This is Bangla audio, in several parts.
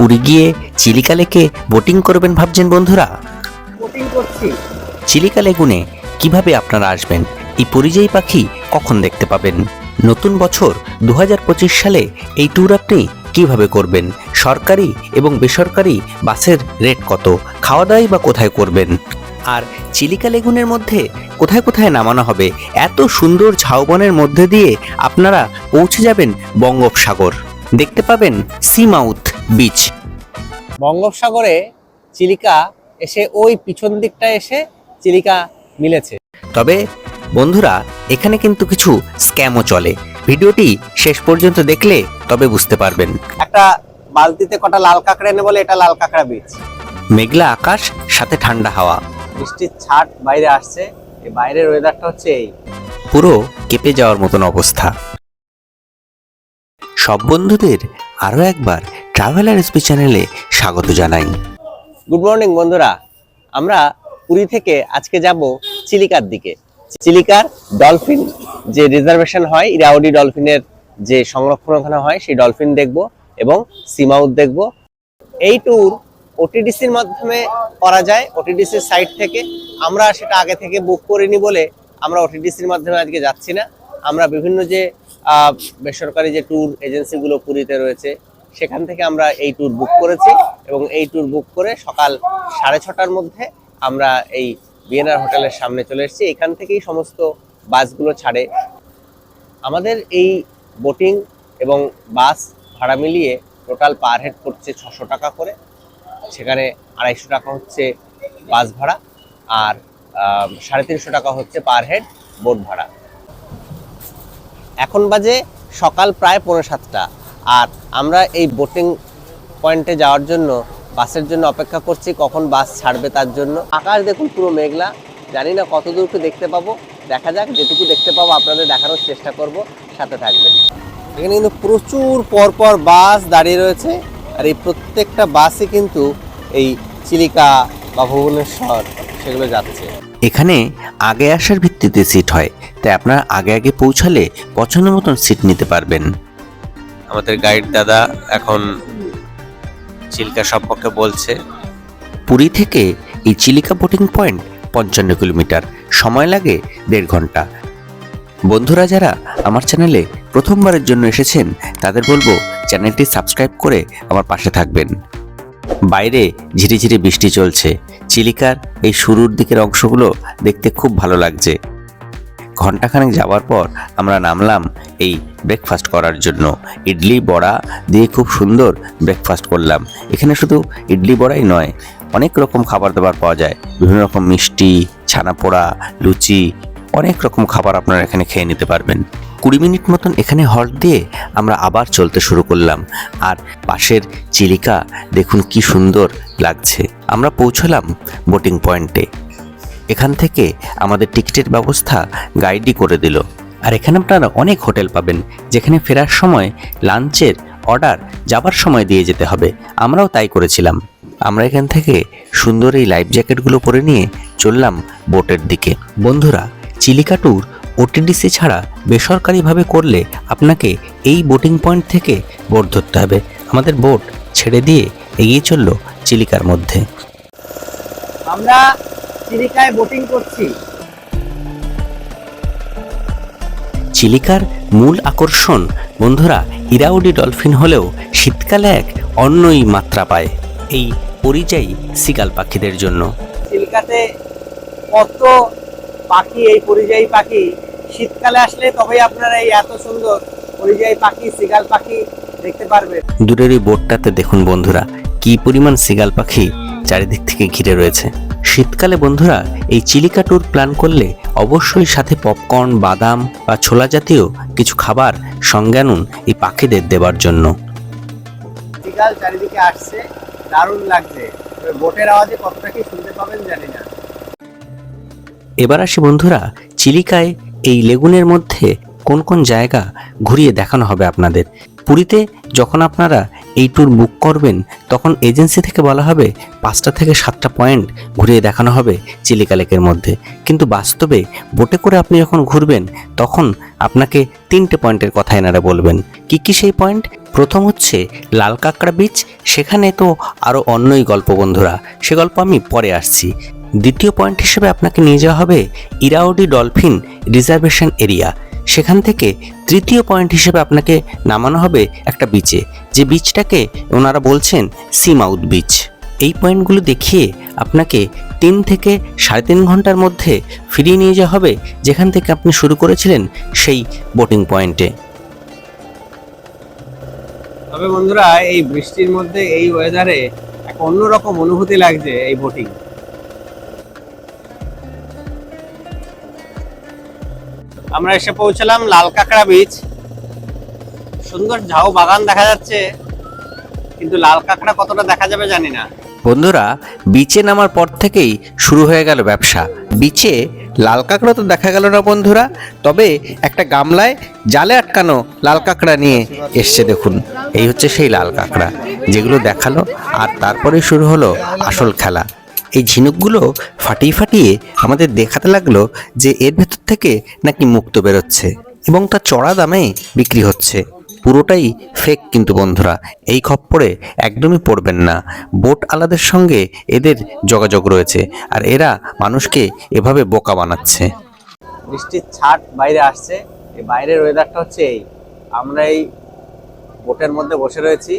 পুরী গিয়ে চিলিকা লেকে বোটিং করবেন ভাবছেন বন্ধুরা? বোটিং করছি। চিলিকা লেগুনে কীভাবে আপনারা আসবেন? এই পরিযায়ী পাখি কখন দেখতে পাবেন? নতুন বছর দু হাজার পঁচিশ সালে এই ট্যুর আপনি কীভাবে করবেন? সরকারি এবং বেসরকারি বাসের রেট কত? খাওয়া দাওয়াই বা কোথায় করবেন? আর চিলিকা লেগুনের মধ্যে কোথায় কোথায় নামানো হবে? এত সুন্দর ঝাউবনের মধ্যে দিয়ে আপনারা পৌঁছে যাবেন বঙ্গোপসাগর। দেখতে পাবেন সি মাউথ বিচ বঙ্গোপসাগরে চিলিকা এসে ওই পিছন দিকটা এসে চিলিকা মিলেছে। তবে বন্ধুরা এখানে কিন্তু কিছু স্ক্যামও চলে। ভিডিওটি শেষ পর্যন্ত দেখলে তবে বুঝতে পারবেন। একটা বালতিতে কটা লাল কাঁকড়া এনে বলে এটা লাল কাঁকড়া বীজ মেঘলা আকাশ সাথে ঠান্ডা হাওয়া। বৃষ্টির ছাট বাইরে আসছে এই বাইরের ওয়েদারটা হচ্ছে এই। পুরো কেঁপে যাওয়ার মতন অবস্থা। সব বন্ধুদের আরও একবার ট্রাভেলার এসপি চ্যানেলে স্বাগত জানাই। গুড মর্নিং বন্ধুরা। আমরা পুরী থেকে আজকে যাব চিলিকার দিকে। চিলিকার ডলফিন যে রিজার্ভেশন হয়, ইরাউডি ডলফিনের যে সংরক্ষণ ওখানে হয়, সেই ডলফিন দেখব এবং সিমাউথ দেখব। এই ট্যুর ওটিডিসির মাধ্যমে করা যায়। ওটিডিসির সাইট থেকে আমরা সেটা আগে থেকে বুক করিনি বলে আমরা ওটিডিসির মাধ্যমে আজকে যাচ্ছি না। আমরা বিভিন্ন যে বেসরকারি যে ট্যুর এজেন্সিগুলো পুরীতে রয়েছে সেখান থেকে আমরা এই ট্যুর বুক করেছি এবং এই ট্যুর বুক করে সকাল সাড়ে ছটার মধ্যে আমরা এই বিএনআর হোটেলের সামনে চলে এসেছি। এখান থেকেই সমস্ত বাসগুলো ছাড়ে। আমাদের এই বোটিং এবং বাস ভাড়া মিলিয়ে টোটাল পার হেড পড়ছে ছশো টাকা করে। সেখানে আড়াইশো টাকা হচ্ছে বাস ভাড়া আর সাড়ে তিনশো টাকা হচ্ছে পার হেড বোট ভাড়া। এখন বাজে সকাল প্রায় পৌনে সাতটা। আর আমরা এই বোটিং পয়েন্টে যাওয়ার জন্য, বাসের জন্য অপেক্ষা করছি, কখন বাস ছাড়বে তার জন্য। আকাশ দেখুন পুরো মেঘলা, জানি না কত দূরকে দেখতে পাবো। দেখা যাক, যেটুকু দেখতে পাবো, আপনাদের দেখানোর চেষ্টা করব, সাথে থাকবেন। এখানে কিন্তু প্রচুর পরপর বাস দাঁড়িয়ে রয়েছে, আর এই প্রত্যেকটা বাসই কিন্তু এই চিলিকা বা ভুবনেশ্বর সেগুলো যাচ্ছে। এখানে আগে আসার ভিত্তিতে সিট হয়, তাই আপনারা আগে আগে পৌঁছালে পছন্দ মতন সিট নিতে পারবেন। আমাদের গাইড দাদা এখন চিল্কা সম্পর্কে বলছে। পুরী থেকে এই চিলিকা বোটিং পয়েন্ট পঞ্চান্ন কিলোমিটার। সময় লাগে দেড় ঘণ্টা। বন্ধুরা, যারা আমার চ্যানেলে প্রথমবারের জন্য এসেছেন, তাদের বলব চ্যানেলটি সাবস্ক্রাইব করে আমার পাশে থাকবেন। বাইরে ঝিরিঝিরি বৃষ্টি চলছে। চিলিকার এই শুরুর দিকের অংশগুলো দেখতে খুব ভালো লাগছে। ঘন্টাখানেক যাওয়ার পর আমরা নামলাম এই ব্রেকফাস্ট করার জন্য। ইডলি বড়া দিয়ে খুব সুন্দর ব্রেকফাস্ট করলাম। এখানে শুধু ইডলি বড়াই নয়, অনেক রকম খাবার দাবার পাওয়া যায়। বিভিন্ন রকম মিষ্টি ছানা পোড়া লুচি, অনেক রকম খাবার আপনারা এখানে খেয়ে নিতে পারবেন। কুড়ি মিনিট মতন এখানে হল্ট দিয়ে আমরা আবার চলতে শুরু করলাম। আর পাশের চিলিকা দেখুন কি সুন্দর লাগছে। আমরা পৌঁছলাম বোটিং পয়েন্টে এখান থেকে আমাদের টিকিটের ব্যবস্থা গাইডই করে দিল। আর এখানে আপনারা অনেক হোটেল পাবেন, যেখানে ফেরার সময় লাঞ্চের অর্ডার যাবার সময় দিয়ে যেতে হবে। আমরাও তাই করেছিলাম। আমরা এখান থেকে সুন্দর এই লাইফ জ্যাকেটগুলো পরে নিয়ে চললাম বোটের দিকে। বন্ধুরা, চিলিকা ট্যুর ওটিডিসি ছাড়া বেসরকারিভাবে করলে আপনাকে এই বোটিং পয়েন্ট থেকে বোট ধরতে হবে। আমাদের বোট ছেড়ে দিয়ে এগিয়ে চলল চিলিকার মধ্যে। আমরা চিলিকায় বোটিং করছি। চিলিকার মূল আকর্ষণ বন্ধুরা ইরাউডি ডলফিন হলেও শীতকালে এক অন্যই মাত্রা পায় এই পরিযায়ী সিগাল পাখিদের জন্য। চিল্কাতে কত পাখি এই পরিযায়ী পাখি? শীতকালে আসলে তবেই আপনারা এই এত সুন্দর পরিযায়ী পাখি সিগাল পাখি দেখতে পারবেন। দূরের এই বোটটাতে দেখুন বন্ধুরা কি পরিমাণ সিগাল পাখি চারিদিক থেকে ঘিরে রয়েছে। শীতকালে বন্ধুরা এই চিলিকা ট্যুর প্ল্যান করলে অবশ্যই সাথে পপকর্ন বাদাম বা ছোলা জাতীয় কিছু খাবার সঙ্গে আনুন এই পাখিদের দেবার জন্য। সিগাল চারিদিকে আসছে দারুণ লাগছে। বোটের আওয়াজে কতটা কি শুনতে পাবেন জানি না। এবার আসি বন্ধুরা চিলিকায় এই লেগুনের মধ্যে কোন কোন জায়গা ঘুরিয়ে দেখানো হবে আপনাদের। পুরীতে যখন আপনারা এই ট্যুর বুক করবেন, তখন এজেন্সি থেকে বলা হবে পাঁচটা থেকে সাতটা পয়েন্ট ঘুরিয়ে দেখানো হবে চিলিকা লেকের মধ্যে। কিন্তু বাস্তবে বোটে করে আপনি যখন ঘুরবেন, তখন আপনাকে তিনটে পয়েন্টের কথা এনারা বলবেন। কি কি সেই পয়েন্ট প্রথম হচ্ছে লাল কাঁকড়া বিচ সেখানে তো আরও অন্যই গল্প বন্ধুরা, সে গল্প আমি পরে আসছি। দ্বিতীয় পয়েন্ট হিসেবে আপনাকে নিয়ে যাওয়া হবে ইরাওডি ডলফিন রিজার্ভেশন এরিয়া। সেখান থেকে তৃতীয় পয়েন্ট হিসেবে আপনাকে নামানো হবে একটা বিচে যে বিচটাকে ওনারা বলছেন সি মাউথ বিচ এই পয়েন্টগুলো দেখিয়ে আপনাকে তিন থেকে সাড়ে তিন ঘণ্টার মধ্যে ফিরিয়ে নিয়ে যাওয়া হবে, যেখান থেকে আপনি শুরু করেছিলেন সেই বোটিং পয়েন্টে তবে বন্ধুরা, এই বৃষ্টির মধ্যে এই ওয়েদারে এক অন্যরকম অনুভূতি লাগছে এই বোটিং আমরা এসে পৌঁছলাম লাল কাঁকড়া বিচ সুন্দর ঝাউ বাগান দেখা যাচ্ছে, কিন্তু লাল কাঁকড়া কতটা দেখা যাবে জানি না। বন্ধুরা বিচে নামার পর থেকেই শুরু হয়ে গেল ব্যবসা। বিচে লাল কাঁকড়া তো দেখা গেল না বন্ধুরা, তবে একটা গামলায় জালে আটকানো লাল কাঁকড়া নিয়ে এসছে দেখুন। এই হচ্ছে সেই লাল কাঁকড়া যেগুলো দেখাল আর তারপরে শুরু হলো আসল খেলা। এই ঝিনুকগুলো ফাটিয়ে ফাটিয়ে আমাদের দেখাতে লাগল যে এর ভেতর থেকে নাকি মুক্ত বেরোচ্ছে এবং তা চড়া দামে বিক্রি হচ্ছে। পুরোটাই ফেক কিন্তু বন্ধুরা, এই খপ্পরে একদমই পড়বেন না। বোট আলাদের সঙ্গে এদের যোগাযোগ রয়েছে আর এরা মানুষকে এভাবে বোকা বানাচ্ছে। বৃষ্টির ছাট বাইরে আসছে, এই বাইরের ওয়েদারটা হচ্ছে এই। আমরা এই বোটের মধ্যে বসে রয়েছি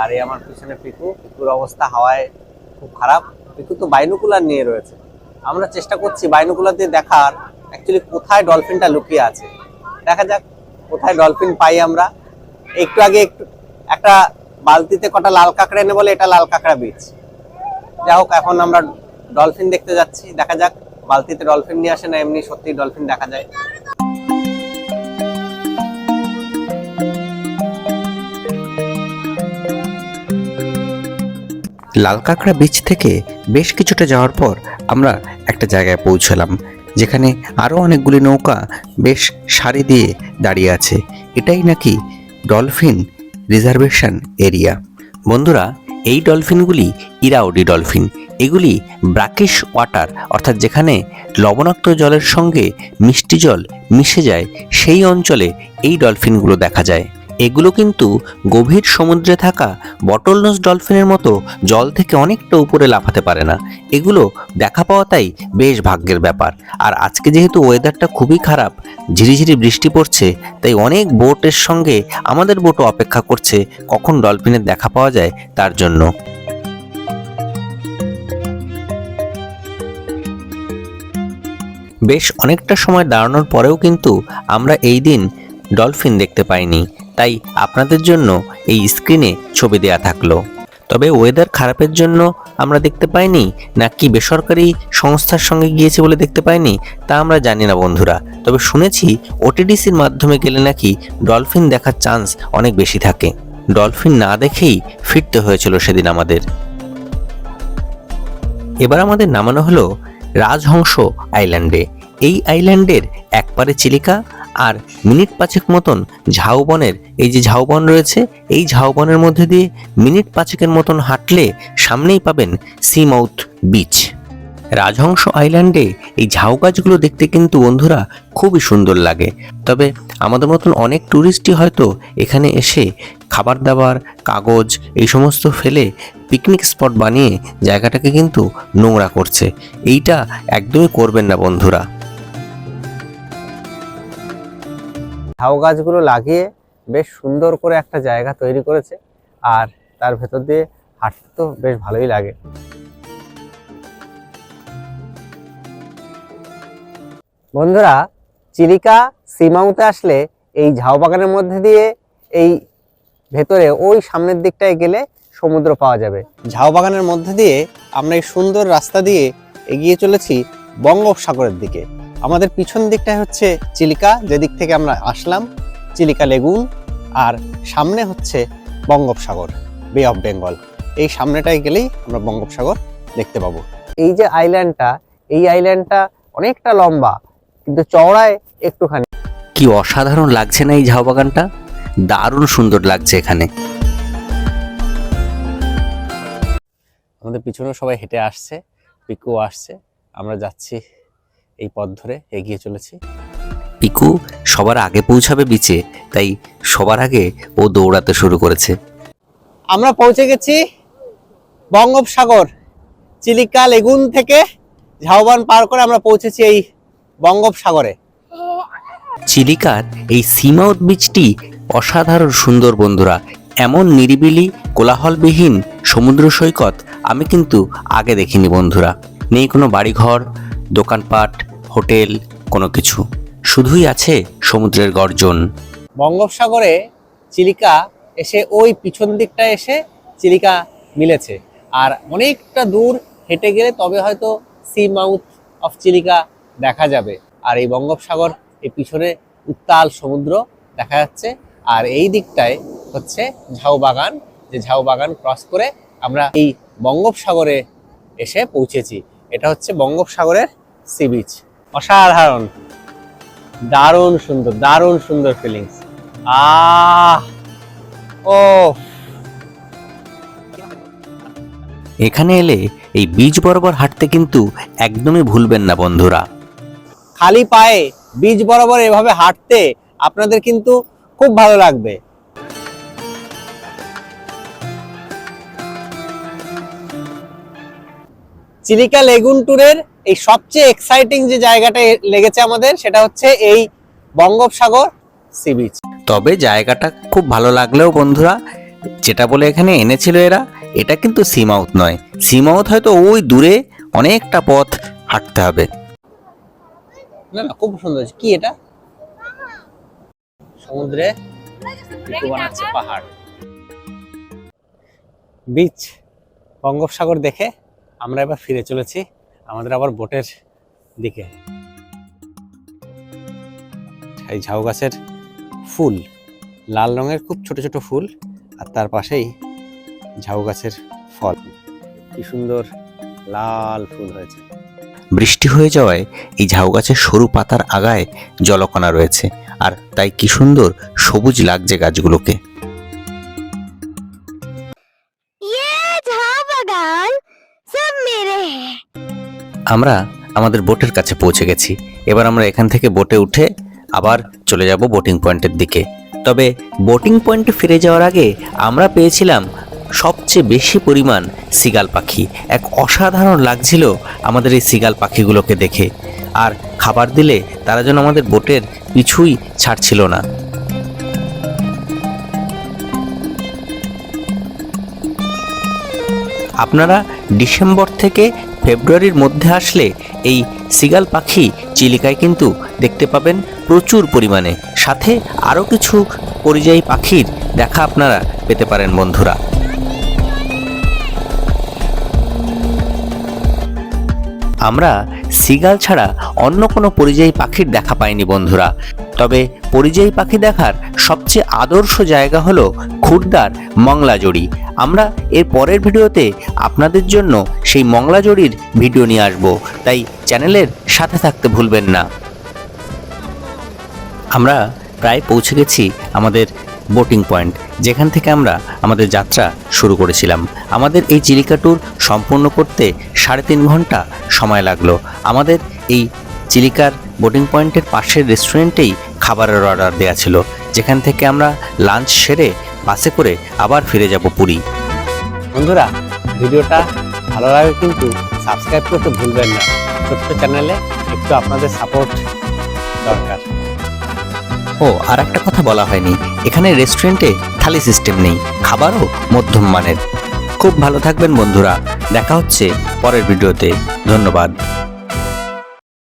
আর এই আমার পিছনে পিকু, পিকুর অবস্থা হাওয়ায় খুব খারাপ। পিকু তো বাইনোকুলার নিয়ে রয়েছে। আমরা চেষ্টা করছি বাইনোকুলার দিয়ে দেখার অ্যাকচুয়ালি কোথায় ডলফিনটা লুকিয়ে আছে। দেখা যাক কোথায় ডলফিন পাই আমরা। একটু আগে একটু, একটা বালতিতে কটা লাল কাঁকড়া এনে বলে, এটা লাল কাঁকড়া বীজ। যাই হোক, এখন আমরা ডলফিন দেখতে যাচ্ছি। দেখা যাক, বালতিতে ডলফিন নিয়ে আসে না, এমনি সত্যি ডলফিন দেখা যায়। লাল কাঁকড়া বিচ থেকে বেশ কিছুটা যাওয়ার পর আমরা একটা জায়গায় পৌঁছলাম, যেখানে আরও অনেকগুলি নৌকা বেশ সারি দিয়ে দাঁড়িয়ে আছে। এটাই নাকি ডলফিন রিজার্ভেশন এরিয়া বন্ধুরা, এই ডলফিনগুলি ইরাওডি ডলফিন এগুলি ব্রাকিশ ওয়াটার অর্থাৎ যেখানে লবণাক্ত জলের সঙ্গে মিষ্টি জল মিশে যায়, সেই অঞ্চলে এই ডলফিনগুলো দেখা যায়। এগুলো কিন্তু গভীর সমুদ্রে থাকা বটলনোজ ডলফিনের মতো জল থেকে অনেকটা উপরে লাফাতে পারে না। এগুলো দেখা পাওয়াটাই বেশ ভাগ্যের ব্যাপার। আর আজকে যেহেতু ওয়েদারটা খুবই খারাপ, ঝিরিঝিরি বৃষ্টি পড়ছে, তাই অনেক বোটের সঙ্গে আমাদের বোটও অপেক্ষা করছে কখন ডলফিনের দেখা পাওয়া যায় তার জন্য। বেশ অনেকটা সময় দাঁড়ানোর পরেও কিন্তু আমরা এই দিন ডলফিন দেখতে পাইনি, তাই আপনাদের জন্য এই স্ক্রিনে ছবি দেয়া থাকল। তবে ওয়েদার খারাপের জন্য আমরা দেখতে পাইনি, নাকি বেসরকারি সংস্থার সঙ্গে গিয়েছে বলে দেখতে পাইনি, তা আমরা জানি না বন্ধুরা। তবে শুনেছি ওটিডিসির মাধ্যমে গেলে নাকি ডলফিন দেখার চান্স অনেক বেশি থাকে। ডলফিন না দেখেই ফিরতে হয়েছিল সেদিন আমাদের। এবার আমাদের নামানো হলো রাজহংস আইল্যান্ডে। এই আইল্যান্ডের একপারে চিলিকা আর মিনিট পাঁচেক মতন ঝাউবনের, এই যে ঝাউবন রয়েছে, এই ঝাউবনের মধ্যে দিয়ে মিনিট পাঁচেকের মতন হাঁটলে সামনেই পাবেন সি মাউথ বিচ। রাজহংস আইল্যান্ডে এই ঝাউ গাছগুলো দেখতে কিন্তু বন্ধুরা খুবই সুন্দর লাগে। তবে আমাদের মতন অনেক ট্যুরিস্টই হয়তো এখানে এসে খাবার দাবার কাগজ, এই সমস্ত ফেলে পিকনিক স্পট বানিয়ে জায়গাটাকে কিন্তু নোংরা করছে। এইটা একদমই করবেন না বন্ধুরা। ঝাউ গাছগুলো লাগিয়ে বেশ সুন্দর করে একটা জায়গা তৈরি করেছে আর তার ভেতর দিয়ে হাঁটতে তো বেশ ভালোই লাগে। বন্ধুরা, চিলিকা সীমাউতে আসলে এই ঝাউ বাগানের মধ্যে দিয়ে এই ভেতরে ওই সামনের দিকটায় গেলে সমুদ্র পাওয়া যাবে। ঝাউ বাগানের মধ্যে দিয়ে আমরা এই সুন্দর রাস্তা দিয়ে এগিয়ে চলেছি বঙ্গোপসাগরের দিকে। আমাদের পিছন দিকটায় হচ্ছে চিলিকা যেদিক থেকে আমরা আসলাম চিলিকা লেগুন আর সামনে হচ্ছে বঙ্গোপসাগর বে অফ বেঙ্গল এই সামনেটায় গেলেই আমরা বঙ্গোপসাগর দেখতে পাবো। এই যে আইল্যান্ডটা এই আইল্যান্ডটা অনেকটা লম্বা কিন্তু চওড়ায় একটুখানি। কি অসাধারণ লাগছে না এই ঝাউ বাগানটা? দারুণ সুন্দর লাগছে এখানে। আমাদের পিছনে সবাই হেঁটে আসছে পিকু আসছে আমরা যাচ্ছি এই পথ ধরে এগিয়ে চলেছি। পিকু সবার আগে পৌঁছাবে বিচে তাই সবার আগে ও দৌড়াতে শুরু করেছে। আমরা পৌঁছে গেছি বঙ্গোপসাগর চিলিকা লেগুন থেকে ঝাউবান পার করে আমরা পৌঁছেছি এই বঙ্গোপসাগরে। চিলিকার এই সীমাউত বীচটি অসাধারণ সুন্দর বন্ধুরা। এমন নিরিবিলি কোলাহলবিহীন সমুদ্র সৈকত আমি কিন্তু আগে দেখিনি বন্ধুরা। নেই কোনো বাড়িঘর দোকানপাট হোটেল, কোনো কিছু। শুধুই আছে সমুদ্রের গর্জন। বঙ্গোপসাগরে চিলিকা এসে ওই পিছন দিকটা এসে চিলিকা মিলেছে। আর অনেকটা দূর হেঁটে গেলে তবে হয়তো সি মাউথ অফ চিলিকা দেখা যাবে। আর এই বঙ্গোপসাগর এই পিছনে উত্তাল সমুদ্র দেখা যাচ্ছে। আর এই দিকটায় হচ্ছে ঝাউ বাগান। যে ঝাউ বাগান ক্রস করে আমরা এই বঙ্গোপসাগরে এসে পৌঁছেছি। এটা হচ্ছে বঙ্গোপসাগরের সি বিচ। অসাধারণ। দারুণ সুন্দর দারুণ সুন্দর ফিলিংস আহ! ও এখানে এলে এই বীজ বরাবর হাঁটতে কিন্তু একদমই ভুলবেন না বন্ধুরা। খালি পায়ে বীজ বরাবর এভাবে হাঁটতে আপনাদের কিন্তু খুব ভালো লাগবে। চিলিকা লেগুন ট্যুরের এই সবচেয়ে এক্সাইটিং যে জায়গাটা লেগেছে আমাদের সেটা হচ্ছে এই বঙ্গোপসাগর সি বিচ তবে জায়গাটা খুব ভালো লাগলেও বন্ধুরা যেটা বলে এখানে এনেছিল এরা এটা কিন্তু সীমাউত নয়। সীমাউত হয়তো ওই দূরে অনেকটা পথ হাঁটতে হবে। না না খুব সুন্দর। কি এটা? সমুদ্রে বানাচ্ছে পাহাড়। বিচ বঙ্গোপসাগর দেখে আমরা এবার ফিরে চলেছি আমাদের আবার বোটের দিকে। এই ঝাউ গাছের ফুল, লাল রঙের খুব ছোট ছোট ফুল, আর তার পাশেই ঝাউ গাছের ফল। কি সুন্দর লাল ফুল হয়েছে। বৃষ্টি হয়ে যাওয়ায় এই ঝাউ গাছের সরু পাতার আগায় জলকণা রয়েছে, আর তাই কি সুন্দর সবুজ লাগছে গাছগুলোকে। আমরা আমাদের বোটের কাছে পৌঁছে গেছি। এবার আমরা এখান থেকে বোটে উঠে আবার চলে যাব বোটিং পয়েন্টের দিকে। তবে বোটিং পয়েন্টে ফিরে যাওয়ার আগে আমরা পেয়েছিলাম সবচেয়ে বেশি পরিমাণ সিগাল পাখি। এক অসাধারণ লাগছিল আমাদের এই সিগাল পাখিগুলোকে দেখে। আর খাবার দিলে তারা যেন আমাদের বোটের পিছুই ছাড়ছিল না। আপনারা ডিসেম্বর থেকে ফেব্রুয়ারির মধ্যে আসলে এই সিগাল পাখি চিলিকায় কিন্তু দেখতে পাবেন প্রচুর পরিমাণে। সাথে আরও কিছু পরিযায়ী পাখির দেখা আপনারা পেতে পারেন বন্ধুরা। আমরা সিগাল ছাড়া অন্য কোনো পরিযায়ী পাখির দেখা পাইনি বন্ধুরা। তবে পরিযায়ী পাখি দেখার সবচেয়ে আদর্শ জায়গা হলো খুর্দার মংলাজড়ি। আমরা এর পরের ভিডিওতে আপনাদের জন্য সেই মংলাজড়ির ভিডিও নিয়ে আসব। তাই চ্যানেলের সাথে থাকতে ভুলবেন না। আমরা প্রায় পৌঁছে গেছি আমাদের বোটিং পয়েন্ট যেখান থেকে আমরা আমাদের যাত্রা শুরু করেছিলাম। আমাদের এই চিলিকা ট্যুর সম্পূর্ণ করতে সাড়ে তিন ঘণ্টা সময় লাগল। আমাদের এই চিলিকার বোটিং পয়েন্টের পাশের রেস্টুরেন্টেই খাবারের অর্ডার দেওয়া ছিল, যেখান থেকে আমরা লাঞ্চ সেরে বাসে করে আবার ফিরে যাব পুরী। বন্ধুরা, ভিডিওটা ভালো লাগে কিন্তু সাবস্ক্রাইব করতে ভুলবেন না। ছোট্ট চ্যানেলে একটু আপনাদের সাপোর্ট দরকার। ও আর একটা কথা বলা হয়নি। এখানে রেস্টুরেন্টে থালি সিস্টেম নেই, খাবারও মধ্যম মানের। খুব ভালো থাকবেন বন্ধুরা। দেখা হচ্ছে পরের ভিডিওতে। ধন্যবাদ।